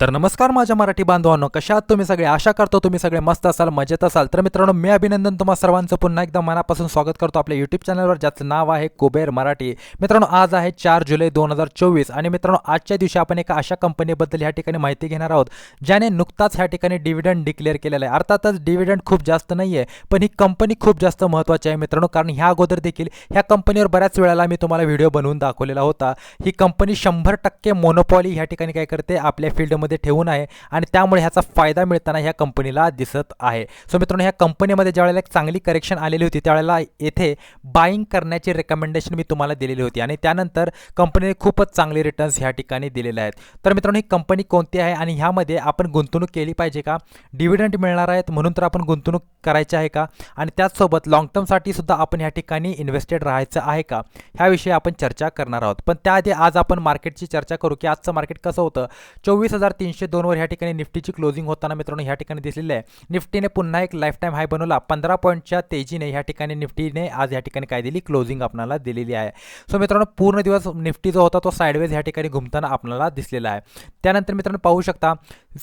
तर नमस्कार माझ्या मराठी बांधवांनो कशा आहात तुम्ही सगळे? आशा करतो तुम्ही सगळे मस्त असाल मजेत असाल. तर मित्रांनो मी अभिनंदन तुम्हा सर्वांचं. पुन्हा एकदा मनापासून स्वागत करतो आपल्या यूट्यूब चॅनलवर ज्याचं नाव आहे कुबेर मराठी. मित्रांनो आज आहे चार जुलै दोन हजार चोवीस आणि मित्रांनो आजच्या दिवशी आपण एका अशा कंपनीबद्दल ह्या ठिकाणी माहिती घेणार आहोत ज्याने नुकताच ह्या ठिकाणी डिव्हिडंड डिक्लेअर केलेला आहे. अर्थातच डिव्हिडंड खूप जास्त नाही आहे पण ही कंपनी खूप जास्त महत्त्वाची आहे मित्रांनो कारण ह्या अगोदर देखील ह्या कंपनीवर बऱ्याच वेळेला मी तुम्हाला व्हिडिओ बनवून दाखवलेला होता. ही कंपनी शंभर टक्के मोनोपॉली ह्या ठिकाणी काय करते? आपल्या फील्डमध्ये ठेवून आहे आणि त्यामुळे ह्याचा फायदा मिळताना ह्या कंपनीला दिसत आहे. सो मित्रांनो ह्या कंपनीमध्ये ज्यावेळेला एक चांगली करेक्शन आलेली होती त्यावेळेला येथे बाईंग करण्याची रेकमेंडेशन मी तुम्हाला दिलेली होती आणि त्यानंतर कंपनीने खूपच चांगले रिटर्न्स ह्या ठिकाणी दिलेले आहेत. तर मित्रांनो ही कंपनी कोणती आहे आणि ह्यामध्ये आपण गुंतवणूक केली पाहिजे का? डिव्हिडंड मिळणार आहेत म्हणून तर आपण गुंतवणूक करायची आहे का? आणि त्याचसोबत लॉंग टर्मसाठी सुद्धा आपण ह्या ठिकाणी इन्व्हेस्टेड राहायचं आहे का? ह्याविषयी आपण चर्चा करणार आहोत. पण त्याआधी आज आपण मार्केटची चर्चा करू की आजचं मार्केट कसं होतं? चोवीस हजार तीनशे दोनवर ह्या ठिकाणी निफ्टीची क्लोजिंग होताना मित्रांनो ह्या ठिकाणी दिसलेलं आहे. निफ्टीने पुन्हा एक लाईफ टाईम हाय बनवला. पंधरा पॉईंटच्या तेजीने ह्या ठिकाणी निफ्टीने आज ह्या ठिकाणी काय दिली? क्लोजिंग आपल्याला दिलेली आहे. सो मित्रांनो पूर्ण दिवस निफ्टी जो होता तो साईडवेज ह्या ठिकाणी घुमताना आपल्याला दिसलेला आहे. त्यानंतर मित्रांनो पाहू शकता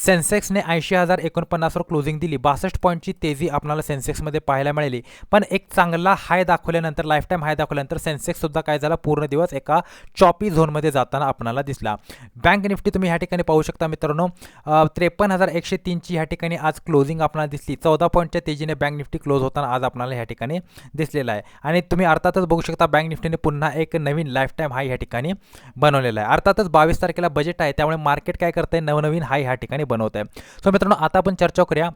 सेन्सेक्सने ऐंशी हजार एकोणपन्नासवर क्लोजिंग दिली. बासष्ट पॉईंटची तेजी आपल्याला सेन्सेक्समध्ये पाहायला मिळाली. पण एक चांगला हाय दाखवल्यानंतर लाईफ टाईम हाय दाखवल्यानंतर सेन्सेक्ससुद्धा काय झाला? पूर्ण दिवस एका चॉपी झोनमध्ये जाताना आपल्याला दिसला. बँक निफ्टी तुम्ही ह्या ठिकाणी पाहू शकता मित्रांनो त्रेपन्न हजार एकशे तीनची ह्या ठिकाणी आज क्लोजिंग आपल्याला दिसली. चौदा पॉईंटच्या तेजीने बँक निफ्टी क्लोज होताना आज आपल्याला ह्या ठिकाणी दिसलेला आहे. आणि तुम्ही अर्थातच बघू शकता बँक निफ्टीने पुन्हा एक नवीन लाईफ टाईम हाय ह्या ठिकाणी बनवलेला आहे. अर्थातच बावीस तारखेला बजेट आहे त्यामुळे मार्केट काय करत आहे नवनवीन हाय ह्या ठिकाणी बनवत आहे सो मित्रांनो आता आपण चर्चा करूया.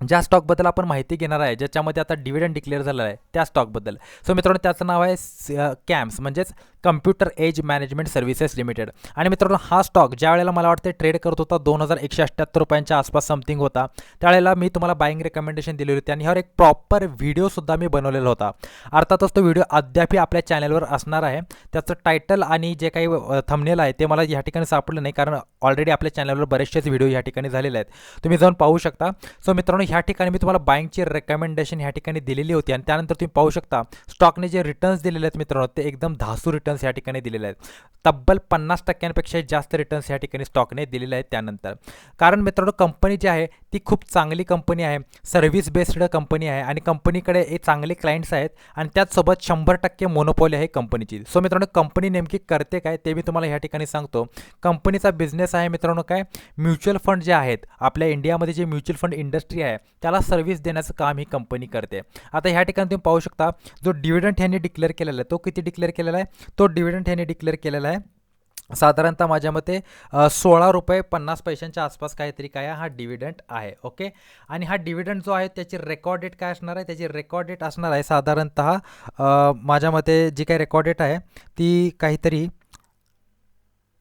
ज्या स्टॉकबद्दल आपण माहिती घेणार आहे ज्याच्यामध्ये आता डिव्हिडंड डिक्लेअर झालेला आहे त्या स्टॉकबद्दल सो मित्रांनो त्याचं नाव आहे कॅम्प्स म्हणजेच computer age management services limited. आणि मित्रांनो हा स्टॉक ज्या वेळेला मला वाटते ट्रेड करत होता दोन हजार एकशे अठ्ठ्याहत्तर रुपयांच्या आसपास समथिंग होता. त्यावेळेला मी तुम्हाला बाईंग रेकमेंडेशन दिली होती आणि ह्यावर एक प्रॉपर व्हिडिओसुद्धा मी बनवलेला होता. अर्थातच तो व्हिडिओ अद्यापही आपल्या चॅनलवर असणार आहे. त्याचं टायटल आणि जे काही थंबनेल आहे ते मला या ठिकाणी सापडलं नाही कारण ऑलरेडी आपल्या चॅनलवर बरेचसेच व्हिडिओ या ठिकाणी झालेले आहेत. तुम्ही जाऊन पाहू शकता. सो मित्रांनो ह्या ठिकाणी मी तुम्हाला बाईंगची रेकमेंडेशन ह्या ठिकाणी दिलेली होती आणि त्यानंतर तुम्ही पाहू शकता स्टॉकने जे रिटर्न्स दिलेले आहेत मित्रांनो ते एकदम धासू रिटर्न रिटर्न्स या ठिकाणी दिलेले आहेत. तब्बल पन्नास टक्क्यांपेक्षा जास्त रिटर्न्स या ठिकाणी स्टॉकने दिलेले आहेत त्यानंतर. कारण मित्रांनो कंपनी जी आहे ती खूप चांगली कंपनी आहे. सर्व्हिस बेस्ड कंपनी आहे आणि कंपनीकडे हे चांगले क्लायंट्स आहेत आणि त्याचसोबत शंभर टक्के मोनोपॉली आहे कंपनीची सो मित्रांनो कंपनी नेमकी करते काय ते मी तुम्हाला या ठिकाणी सांगतो. कंपनीचा बिझनेस आहे मित्रांनो काय? म्युच्युअल फंड जे आहेत आपल्या इंडियामध्ये जे म्युच्युअल फंड इंडस्ट्री आहे त्याला सर्व्हिस देण्याचं काम ही कंपनी करते. आता ह्या ठिकाणी तुम्ही पाहू शकता जो डिव्हिडंट ह्यांनी डिक्लेअर केलेला आहे तो किती डिक्लेअर केलेला आहे? तो तो डिव्हिडंट ह्याने डिक्लेअर केलेला आहे. साधारणतः माझ्या मते सोळा रुपये पन्नास पैशांच्या आसपास काहीतरी काय हा डिव्हिडंट आहे ओके आणि हा डिव्हिडंट जो आहे त्याची रेकॉर्डेट काय असणार आहे? त्याची रेकॉर्डेट असणार आहे साधारणतः माझ्या मते जी काही रेकॉर्डेट आहे ती काहीतरी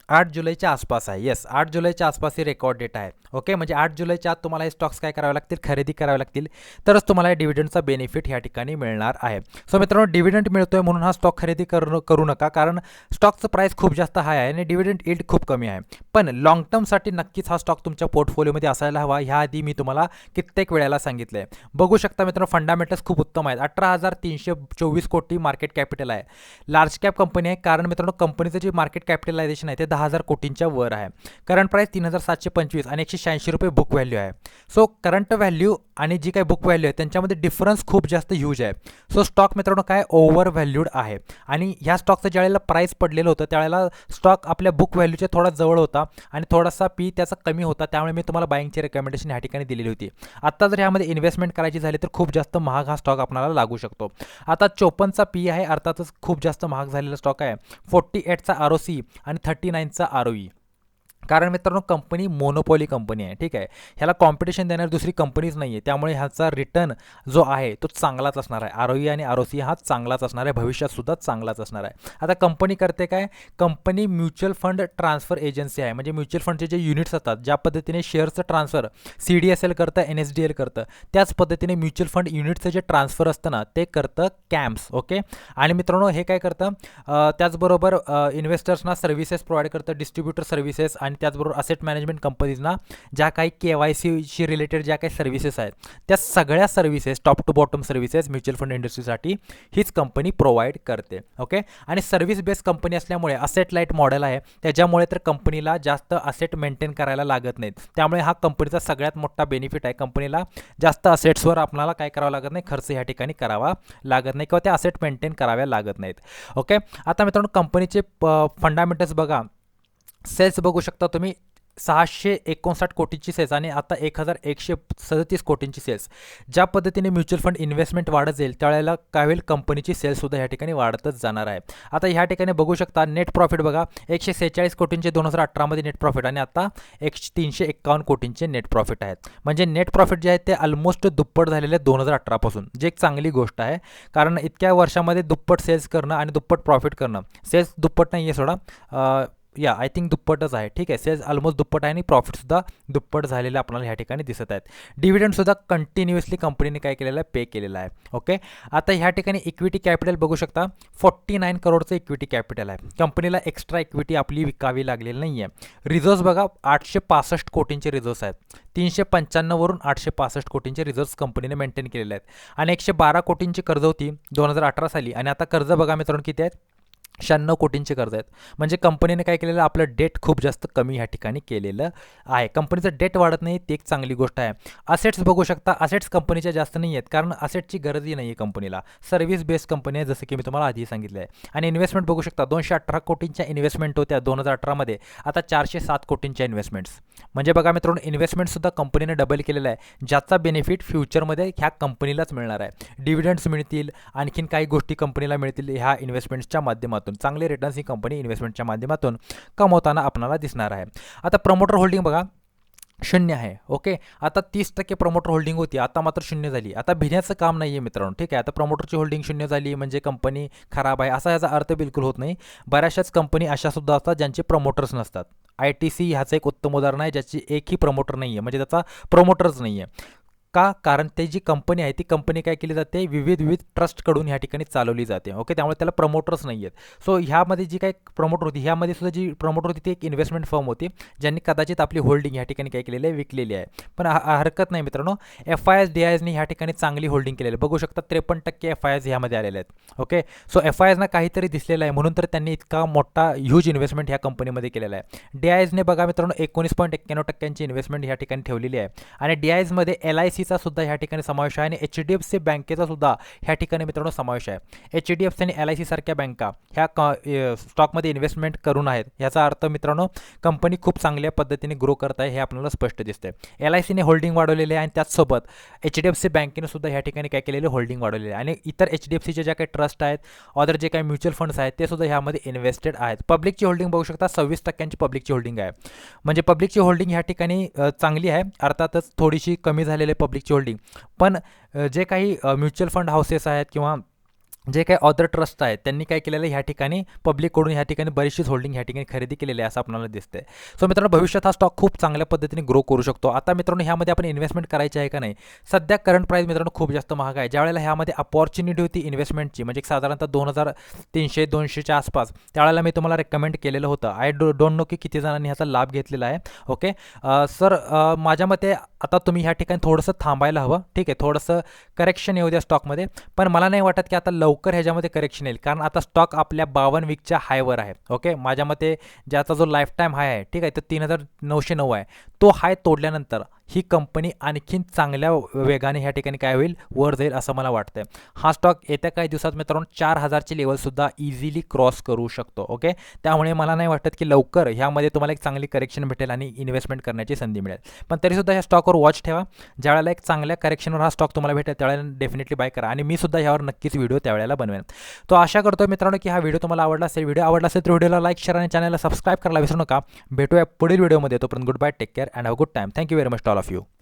आठ जुलैच्या आसपास आहे. येस आठ जुलैच्या आसपास ही रेकॉर्ड डेट आहे. ओके म्हणजे आठ जुलैच्या आत तुम्हाला हे स्टॉक्स काय करावे लागतील? खरेदी करावे लागतील. तरच तुम्हाला या डिव्हिडंडचा बेनिफिट या ठिकाणी मिळणार आहे. सो मित्रांनो डिव्हिडंड मिळतोय म्हणून हा स्टॉक खरेदी करू करू नका. कारण स्टॉकचं प्राईस खूप जास्त हाय आहे आणि डिव्हिडंड इल्ड खूप कमी आहे. पण लॉंग टर्मसाठी नक्कीच हा स्टॉक तुमच्या पोर्टफोलिओमध्ये असायला हवा. ह्याआधी मी तुम्हाला कित्येक वेळेला सांगितलं. आहे बघू शकता मित्रांनो फंडामेंटल्स खूप उत्तम आहेत. अठरा हजार तीनशे चोवीस कोटी मार्केट कॅपिटल आहे. लार्ज कॅप कंपनी आहे. कारण मित्रांनो कंपनीचं जे मार्केट कॅपिटलायझेशन आहे ते दहा हजार कोटींच्या वर आहे. करंट प्राईस तीन हजार सातशे पंचवीस आणि एकशे शहाऐंशी रुपये बुक व्हॅल्यू आहे. सो करंट व्हॅल्यू आणि जी काही बुक व्हॅल्यू आहे त्यांच्यामध्ये डिफरन्स खूप जास्त ह्यूज आहे. सो स्टॉक मित्रांनो काय ओव्हर व्हॅल्यूड आहे. आणि ह्या स्टॉकचं ज्यावेळेला प्राईस पडलेलं होतं त्यावेळेला स्टॉक आपल्या बुक व्हॅल्यूच्या थोडा जवळ होता आणि थोडासा पी त्याचा कमी होता. त्यामुळे मी तुम्हाला बाईंगची रेकमेंडेशन ह्या ठिकाणी दिलेली होती. आत्ता जर ह्यामध्ये इन्व्हेस्टमेंट करायची झाली तर खूप जास्त महाग हा स्टॉक आपल्याला लागू शकतो. आता चोपन्नचा पी आहे अर्थातच खूप जास्त महाग झालेला स्टॉक आहे. फोर्टी एटचा आर ओ सी आणि थर्टी नाईनचा आर ओ ई कारण मित्रांनो कंपनी मोनोपॉली कंपनी आहे ठीक आहे? ह्याला कॉम्पिटिशन देणारी दुसरी कंपनीच नाही आहे त्यामुळे ह्याचा रिटर्न जो आहे तो चांगलाच असणार आहे. आर ओ ई आणि आर ओ सी हा चांगलाच असणार आहे. भविष्यातसुद्धा चांगलाच असणार आहे. आता कंपनी करते काय? Company mutual fund transfer agency आहे. म्हणजे म्युच्युअल फंडचे जे युनिट्स असतात ज्या पद्धतीने शेअरचं transfer C D S L करतं एन एस डी एल करतं त्याच पद्धतीने म्युच्युअल फंड युनिटचं जे ट्रान्सफर असतं ना ते करतं कॅम्प्स ओके आणि मित्रांनो हे काय करतं? त्याचबरोबर इन्व्हेस्टर्सना सर्व्हिसेस प्रोव्हाइड करतं डिस्ट्रीब्युटर सर्व्हिसेस आणि आणि त्याचबरोबर असेट मॅनेजमेंट कंपनीजना ज्या काही के वाय सीशी रिलेटेड ज्या काही सर्व्हिसेस आहेत त्या सगळ्या services top to bottom services mutual fund इंडस्ट्रीसाठी हीच कंपनी प्रोव्हाइड करते. ओके आणि सर्व्हिस बेस्ड कंपनी असल्यामुळे असेट लाइट मॉडेल आहे. त्याच्यामुळे तर कंपनीला जास्त असेट मेंटेन करायला लागत नाहीत. त्यामुळे हा कंपनीचा सगळ्यात मोठा बेनिफिट आहे. कंपनीला जास्त असेट्सवर आपल्याला काय करावं लागत नाही? खर्च ह्या ठिकाणी करावा लागत नाही. किंवा त्या असेट मेंटेन कराव्या लागत नाहीत. ओके आता मित्रांनो कंपनीचे फंडामेंटल्स बघा. सेल्स बघू शकता तुम्ही. सहाशे एकोणसाठ कोटींची सेल्स आणि आता एक हजार एकशे सदतीस कोटींची सेल्स. ज्या पद्धतीने म्युच्युअल फंड इन्व्हेस्टमेंट वाढत जाईल त्यावेळेला काय होईल कंपनीची सेल्ससुद्धा ह्या ठिकाणी वाढतच जाणार आहे. आता ह्या ठिकाणी बघू शकता नेट प्रॉफिट बघा एकशे सेहेचाळीस कोटींचे दोन हजार अठरामध्ये नेट प्रॉफिट आणि आता एकशे तीनशे एक्कावन्न कोटींचे नेट प्रॉफिट आहेत. म्हणजे नेट प्रॉफिट जे आहे ते ऑलमोस्ट दुप्पट झालेले दोन हजार अठरापासून जे एक चांगली गोष्ट आहे कारण इतक्या वर्षामध्ये दुप्पट सेल्स करणं आणि दुप्पट प्रॉफिट करणं. सेल्स दुप्पट नाही आहे सोडा या आय थिंक दुप्पटच आहे. ठीक आहे? सेल्स ऑलमोस्ट दुप्पट आहे आणि प्रॉफिटसुद्धा दुप्पट झालेलं आपल्याला ह्या ठिकाणी दिसत आहेत. डिव्हिडंडसुद्धा कंटिन्युअसली कंपनीने काय केलेलं आहे? पे केलेलं आहे. ओके आता ह्या ठिकाणी इक्विटी कॅपिटल बघू शकता. फोर्टी नाईन करोडचं इक्विटी कॅपिटल आहे. कंपनीला एक्स्ट्रा इक्विटी आपली विकावी लागलेली नाही आहे रिझर्व्स बघा आठशे पासष्ट कोटींचे रिझर्व्स आहेत. तीनशे पंच्याण्णववरून आठशे पासष्ट कोटींचे रिझर्व्स कंपनीने मेंटेन केलेले आहेत. आणि एकशे बारा कोटींची कर्ज होती दोन हजार अठरा साली. आणि आता कर्ज बघा मित्रांनो किती आहेत? शहाण्णव कोटींचे कर्ज आहेत. म्हणजे कंपनीने काय केलेलं आपलं डेट खूप जास्त कमी ह्या ठिकाणी केलेलं आहे. कंपनीचं डेट वाढत नाही ती एक चांगली गोष्ट आहे. असेट्स बघू शकता असेट्स कंपनीच्या जास्त नाही आहेत. कारण असेटची गरजही नाही आहे कंपनीला. सर्व्हिस बेस्ड कंपनी आहे जसं की मी तुम्हाला आधी सांगितलं आहे आणि इन्व्हेस्टमेंट बघू शकता दोनशे अठरा कोटींच्या इन्व्हेस्टमेंट होत्या दोन हजार अठरामध्ये आता चारशे सात कोटींच्या इन्व्हेस्टमेंट्स म्हणजे बघा मित्रांनो इन्व्हेस्टमेंटसुद्धा कंपनीने डबल केलेलं आहे. ज्याचा बेनिफिट फ्युचरमध्ये ह्या कंपनीलाच मिळणार आहे. डिव्हिडंड्स मिळतील आणखीन काही गोष्टी कंपनीला मिळतील ह्या इन्व्हेस्टमेंट्सच्या माध्यमातून. चांगले रिटर्न्स ही कंपनी इन्व्हेस्टमेंटच्या माध्यमातून कमवताना आपणाला दिसणार आहे. आता प्रमोटर होल्डिंग बघा. शून्य आहे. ओके आता तीस टक्के प्रमोटर होल्डिंग होती. आता मात्र शून्य झाली. आता भिण्याचं काम नाही आहे मित्रांनो. ठीक आहे? आता प्रमोटरची होल्डिंग शून्य झाली म्हणजे कंपनी खराब आहे. असा याचा अर्थ बिलकुल होत नाही. बऱ्याचशाच कंपनी अशासुद्धा असतात ज्यांचे प्रमोटर्स नसतात. आय टी सी ह्याचं एक उत्तम उदाहरण आहे ज्याची एकही प्रमोटर नाही आहे म्हणजे त्याचा प्रमोटरच नाही आहे का? कारण ते जी कंपनी आहे ती कंपनी काय केली जाते? विविध विविध ट्रस्टकडून ह्या ठिकाणी चालवली जाते. ओके त्यामुळे त्याला प्रमोटर्स नाही आहेत सो ह्यामध्ये जी काही प्रमोटर होती ह्यामध्ये सुद्धा जी प्रमोटर होती ती एक इन्व्हेस्टमेंट फर्म होती ज्यांनी कदाचित आपली होल्डिंग ह्या ठिकाणी काय केलेली आहे विकलेली आहे. पण हरकत नाही मित्रांनो. F I S D I एसने ह्या ठिकाणी चांगली होल्डिंग केलेली आहे. बघू शकता त्रेपन्न टक्के एफ आय एस ह्यामध्ये आलेले आहेत. ओके सो एफ आय एसना काहीतरी दिसलेलं आहे. म्हणून तर त्यांनी इतका मोठा ह्यूज इन्व्हेस्टमेंट ह्या कंपनीमध्ये केलेला आहे. डी आय एसने बघा मित्रांनो एकोणीस पॉईंट एक्क्याण्णव टक्क्यांची इन्व्हेस्टमेंट ह्या ठिकाणी ठेवलेली आहे. आणि डी आय एसमध्ये एल आय सी सीचा सुद्धा ह्या ठिकाणी समावेश आहे आणि एच डी एफ सी बँकेचा सुद्धा ह्या ठिकाणी मित्रांनो समावेश आहे. एच डी एफ सी आणि एल आय सी सारख्या बँका ह्या क स्टॉकमध्ये इन्व्हेस्टमेंट करून आहेत. याचा अर्थ मित्रांनो कंपनी खूप चांगल्या पद्धतीने ग्रो करत आहे हे आपल्याला स्पष्ट दिसते एल आय सीने होल्डिंग वाढवलेले आहे आणि त्याचसोबत एच डी एफ सी बँकेने सुद्धा ह्या ठिकाणी काय केलेले होल्डिंग वाढवलेली आहे. आणि इतर एच डी एफ सीचे ज्या काही ट्रस्ट आहेत अदर जे काही म्युच्युअल फंड्स आहेत ते सुद्धा ह्यामध्ये इन्व्हेस्टेड आहेत. पब्लिकची होल्डिंग बघू शकता सव्वीस टक्क्यांची पब्लिकची होल्डिंग आहे. म्हणजे पब्लिकची होल्डिंग ह्या ठिकाणी चांगली आहे. अर्थातच थोडीशी कमी झालेली पब्लिक पब्लिकची होल्डिंग पण जे काही म्युच्युअल फंड हाऊसेस आहेत किंवा जे काही अदर ट्रस्ट आहेत त्यांनी काय केलेलं ह्या ठिकाणी पब्लिककडून ह्या ठिकाणी बरीचशीच होल्डिंग ह्या ठिकाणी खरेदी केलेली आहे असं आपल्याला दिसते सो मित्रांनो भविष्यात हा स्टॉक खूप चांगल्या पद्धतीने ग्रो करू शकतो. आता मित्रांनो ह्यामध्ये आपण इन्व्हेस्टमेंट करायची आहे का नाही? सध्या करंट प्राईस मित्रांनो खूप जास्त महाग आहे. ज्यावेळेला ह्यामध्ये अपॉर्च्युनिटी होती इन्व्हेस्टमेंटची म्हणजे साधारणतः दोन हजार तीनशे दोनशेच्या आसपास त्यावेळेला मी तुम्हाला रेकमेंड केलेलं होतं. आय डो डोंट नो की किती जणांनी ह्याचा लाभ घेतलेला आहे. ओके सर माझ्या मते आता तुम्ही ह्या ठिकाणी थोडंसं थांबायला हवं. ठीक आहे थोडंसं करेक्शन येऊ द्या स्टॉकमध्ये पण मला नाही वाटत की आता लवकर ह्याच्यामध्ये करेक्शन येईल. कारण आता स्टॉक आपल्या बावन्न वीकच्या हायवर आहे. ओके माझ्या मते ज्याचा जो लाईफ टाईम हाय आहे ठीक आहे तर तीन हजार नऊशे नऊ आहे. तो हाय तोडल्यानंतर ही कंपनी आणखीन चांगल्या वेगाने ह्या ठिकाणी काय होईल? वर जाईल असं मला वाटतं हा स्टॉक येत्या काही दिवसात मित्रांनो चार हजारची लेवलसुद्धा इझिली क्रॉस करू शकतो ओके त्यामुळे मला नाही वाटत की लवकर ह्यामध्ये तुम्हाला एक चांगली करेक्शन भेटेल आणि इन्व्हेस्टमेंट करण्याची संधी मिळेल. पण तरीसुद्धा ह्या स्टॉकवर वॉच ठेवा. ज्यावेळेला एक चांगल्या करेक्शनवर हा स्टॉक तुम्हाला भेटेल त्यावेळेला डेफिनेटली बाय करा. आणि मी सुद्धा ह्यावर नक्कीच व्हिडिओ त्यावेळेला बनवेन. तो आशा करतो मित्रांनो की हा व्हिडिओ तुम्हाला आवडला असेल. व्हिडिओ आवडला असेल तर व्हिडिओला लाईक शेअर आणि चॅनलला सबस्क्राईब करायला विसरू नका. भेटूया पुढील व्हिडिओमध्ये तोपर्यंत good bye take care and have good time thank you very much all of you.